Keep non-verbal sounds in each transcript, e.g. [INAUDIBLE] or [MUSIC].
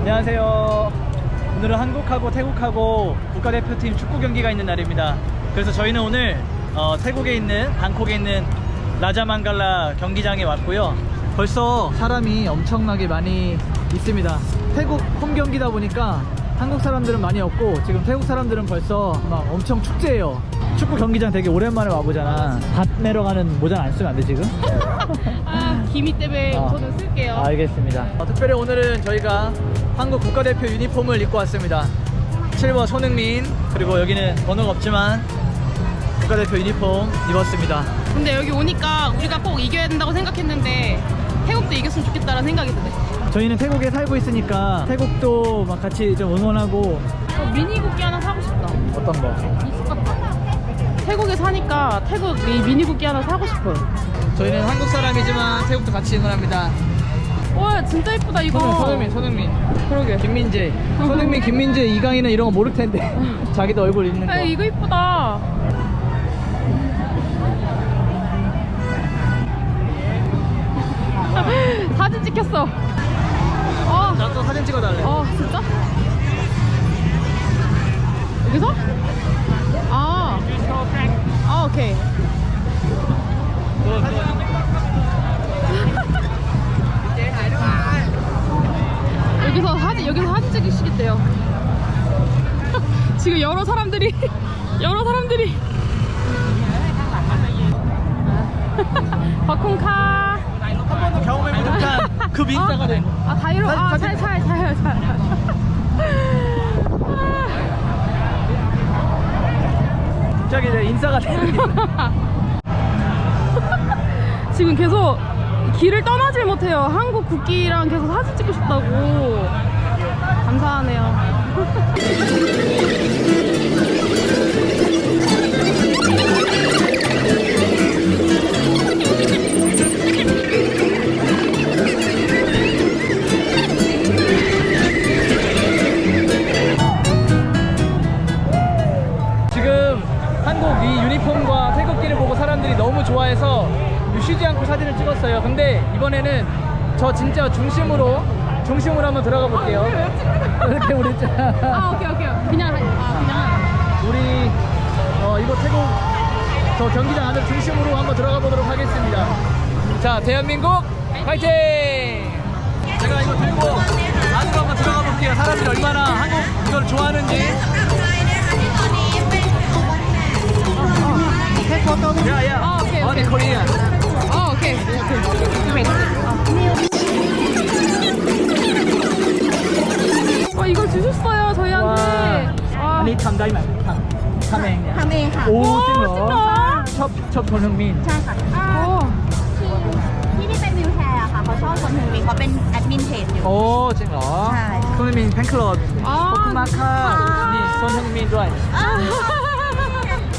안녕하세요. 오늘은 한국하고 태국하고 국가대표팀 축구 경기가 있는 날입니다. 그래서 저희는 오늘 어, 태국에 있는 방콕에 있는 라자만갈라 경기장에 왔고요. 벌써 사람이 엄청나게 많이 있습니다. 태국 홈 경기다 보니까 한국 사람들은 많이 없고 지금 태국 사람들은 벌써 막 엄청 축제예요. 축구 경기장 되게 오랜만에 와보잖아. 밭 내러 가는 모자는 안 쓰면 안 돼 지금? [LAUGHS] 아, 기미 때문에 어. 저는 쓸게요. 알겠습니다. 어, 특별히 오늘은 저희가 한국 국가대표 유니폼을 입고 왔습니다. 7번 손흥민 그리고 여기는 번호가 없지만 국가대표 유니폼 입었습니다. 근데 여기 오니까 우리가 꼭 이겨야 된다고 생각했는데 태국도 이겼으면 좋겠다라는 생각이 드네. 저희는 태국에 살고 있으니까 태국도 막 같이 좀 응원하고 어, 미니 국기 하나 사고 싶다. 어떤 거? 있을 것 같아. 태국에 사니까 태국 이 미니 국기 하나 사고 싶어요. 저희는 한국 사람이지만 태국도 같이 응원합니다. 와 진짜 예쁘다 이거. 손흥민, 손흥민, 그러게. 김민재, [LAUGHS] 손흥민, 김민재, 이강인은 이런 거 모를 텐데 [LAUGHS] 자기도 얼굴 있는 거. 아 이거 이쁘다. [LAUGHS] 사진 찍혔어. 어, 나도 사진 찍어달래. 어 진짜? 여기서? 아, 아 오케이. 사람들이 [LAUGHS] 여러 사람들이 [LAUGHS] 바콩카 한 번도 경험해 못한 [LAUGHS] 그 민사가 된. 아 다이로 아 사진, 잘 사진. 잘잘 잘. 갑자기 내 인싸가 된. 지금 계속 길을 떠나질 못해요. 한국 국기랑 계속 사진 찍고 싶다고. 감사하네요. 사람들이 너무 좋아해서 쉬지 않고 사진을 찍었어요. 근데 이번에는 저 진짜 중심으로 중심으로 한번 들어가 볼게요. [LAUGHS] 이렇게 우리 아 오케이 오케이. 그냥 아 그냥. 우리 어, 이곳 태국 저 경기장 안에 중심으로 한번 들어가 보도록 하겠습니다. 자, 대한민국 파이팅! 제가 이거 들고 안으로 한번 들어가 볼게요. 사람들이 얼마나 한국 이걸 좋아하는지. 야, 야. 아, 오케이, 어디 오케이. 코리아. 아 오케이. 와 이걸 주셨어요 저희한테. 와. อันนี้ทำได้ไหมทำทำเองเนี่ย ทำเองค่ะ โอ้ โอ้ จริงเหรอ จริงเหรอ ชอบชอบคนฮึงมิน ใช่ค่ะอ่า 오. ที่ที่เป็นวิวแชร์อะค่ะเขาชอบคนฮึงมินเขาเป็นแอดมินเพจอยู่ โอ้จริงเหรอ ใช่ คนฮึงมินแพนคลอด 아. ขอบคุณมา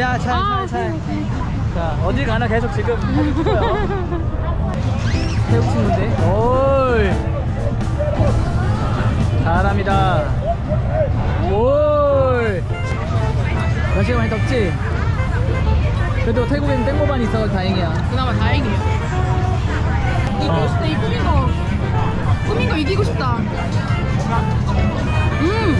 어? 야, 잘, 아, 잘, 잘. 자, 어딜 가나 계속 지금 사진 찍어요. 태국 친구인데. 오이. 잘합니다. 오이. 날씨가 많이 덥지? 그래도 태국에는 땡모반이 있어서 다행이야. 그나마 다행이에요. 이기고 어. 싶다 이 꾸민 거. 꾸민 거 이기고 싶다. 음.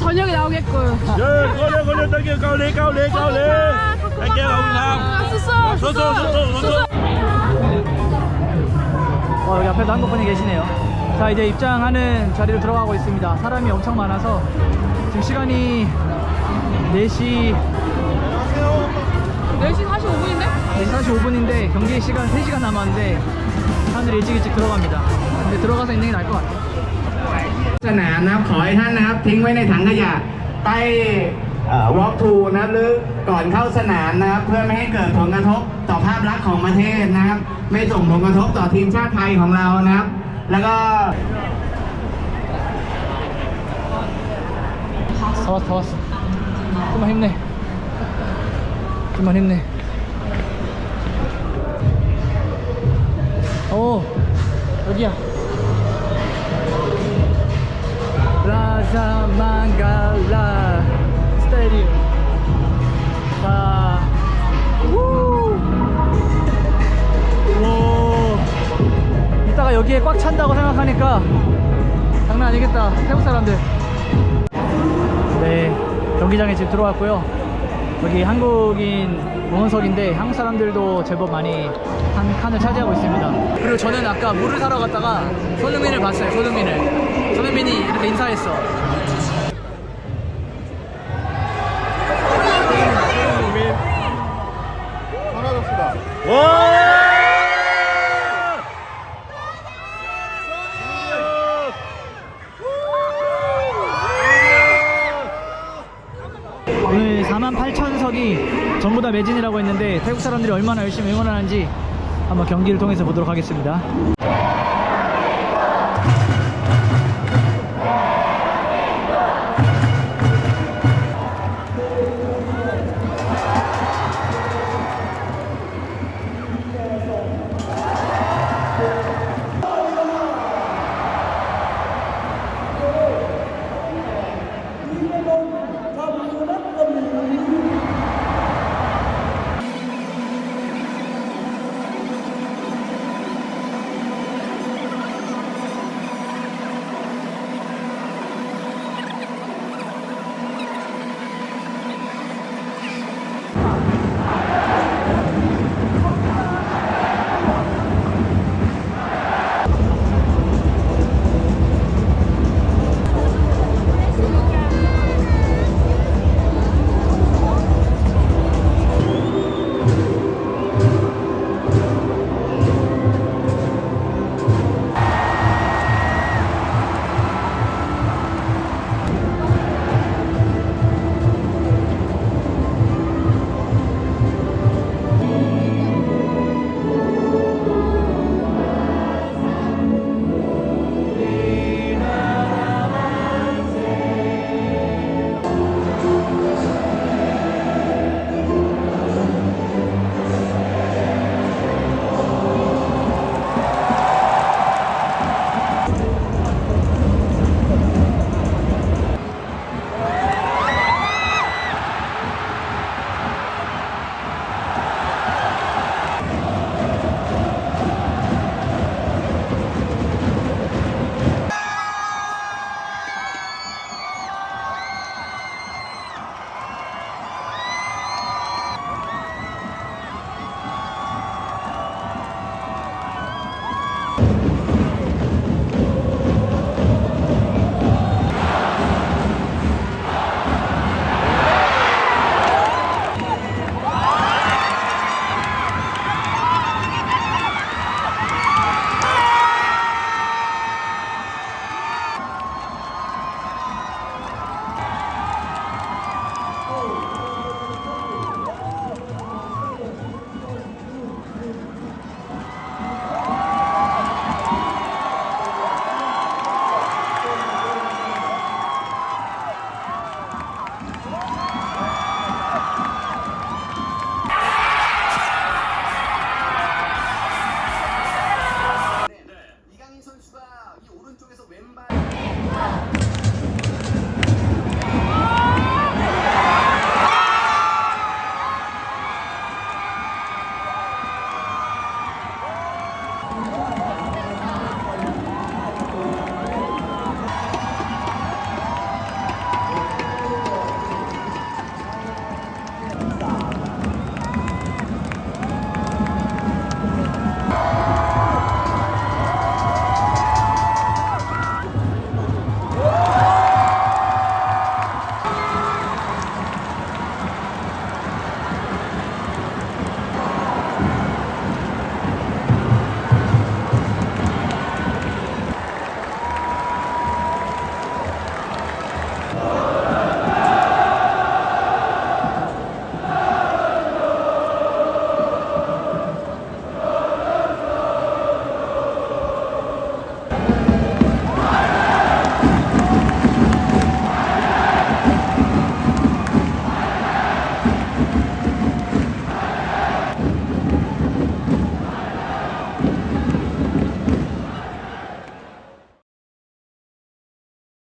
저녁에 나오겠군. 열 걸려 걸려 당겨 가올레 가올레 가올레. 당겨 가올라. 수소 수소 수소 수소. 어, 여기 앞에도 한국 분이 계시네요. 자 이제 입장하는 자리로 들어가고 있습니다. 사람이 엄청 많아서 지금 시간이 4시 4시 45분인데? 4시 45분인데 경기 시간 3시간 남았는데 사람들이 일찍 일찍 들어갑니다. 근데 들어가서 있는 게 나을 것 같아요. สนามนะครับขอให้ท่านนะครับ ทิ้งไว้ในถังขยะใต้วอล์กทูนะหรือก่อนเข้าสนามนะครับ เพื่อไม่ให้เกิดผลกระทบต่อภาพลักษณ์ของประเทศนะครับ ไม่ส่งผลกระทบต่อทีมชาติไทยของเรานะครับ แล้วก็สวัสทอสขึ้นมาหิมเลยขึ้นมาหิมเลยโอ้เดี๋ยว 자 망갈라 스타디움. 자, 우! 오. 이따가 여기에 꽉 찬다고 생각하니까 장난 아니겠다. 태국 사람들. 네, 경기장에 지금 들어왔고요. 여기 한국인 응원석인데 한국 사람들도 제법 많이 한 칸을 차지하고 있습니다. 그리고 저는 아까 물을 사러 갔다가 손흥민을 봤어요. 손흥민을. 손흥민이 이렇게 인사했어. 매진이라고 했는데 태국 사람들이 얼마나 열심히 응원하는지 한번 경기를 통해서 보도록 하겠습니다.